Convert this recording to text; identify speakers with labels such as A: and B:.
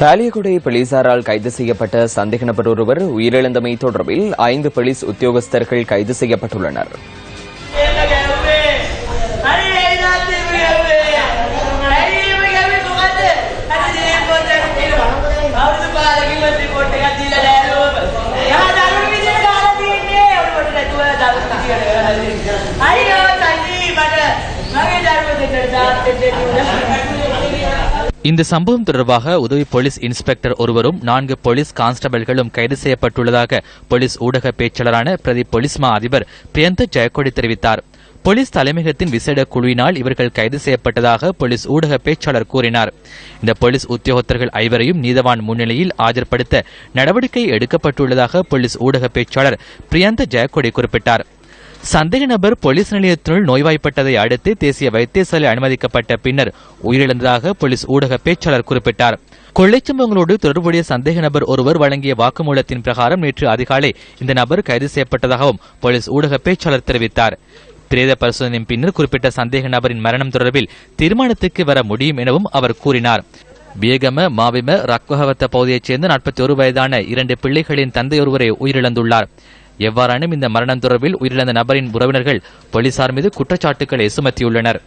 A: பாலியகுடை போலீசாரால் கைது செய்யப்பட்ட சந்தேக நபர் ஒருவர் உயிரிழந்தமை தொடர்பில் ஐந்து போலீஸ் உத்தியோகஸ்தர்கள் கைது செய்யப்பட்டுள்ளனர்.
B: ஐயோ தண்ணி மகள் மகள்
C: இந்த சம்பவம் தொடர்பாக உதவி போலீஸ் இன்ஸ்பெக்டர் ஒருவரும் நான்கு போலீஸ் கான்ஸ்டபிள்களும் கைது செய்யப்பட்டுள்ளதாக போலீஸ் ஊடக பேச்சாளரான பிரதி போலீஸ் மா அதிபர் பிரியந்த ஜெயக்கொடி தெரிவித்தார். போலீஸ் தலைமையகத்தின் விசேட குழுவினால் இவர்கள் கைது செய்யப்பட்டதாக போலீஸ் ஊடக பேச்சாளர் கூறினார். இந்த போலீஸ் உத்தியோகத்தர்கள் ஐவரையும் நீதவான் முன்னிலையில் ஆஜர்படுத்த நடவடிக்கை எடுக்கப்பட்டுள்ளதாக போலீஸ் ஊடக பேச்சாளர் பிரியந்த ஜெயக்கொடி குறிப்பிட்டார். சந்தேக நபர் போலீஸ் நிலையத்தினுள் நோய்வாய்ப்பட்டதை அடுத்து தேசிய வைத்தியசாலை அனுமதிக்கப்பட்ட பின்னர் உயிரிழந்ததாக போலீஸ் ஊடக பேச்சாளர் குறிப்பிட்டார். கொள்ளைச் சம்பவங்களோடு தொடர்புடைய சந்தேக நபர் ஒருவர் வழங்கிய வாக்குமூலத்தின் பிரகாரம் நேற்று அதிகாலை இந்த நபர் கைது செய்யப்பட்டதாகவும் போலீஸ் ஊடக பேச்சாளர் தெரிவித்தார். பிரேத பரிசோதனையின் பின்னர் குறிப்பிட்ட சந்தேக நபரின் மரணம் தொடர்பில் தீர்மானத்துக்கு வர முடியும் எனவும் அவர் கூறினார். வியகம மாவிம ரக்வகவத்த பகுதியைச் சேர்ந்த நாற்பத்தி ஒரு வயதான இரண்டு பிள்ளைகளின் தந்தையொருவரை உயிரிழந்துள்ளார். எவ்வாறானும் இந்த மரணம் தொடர்பில் உயிரிழந்த நபரின் உறவினர்கள் போலீசார் மீது குற்றச்சாட்டுகளை சுமத்தியுள்ளனர்.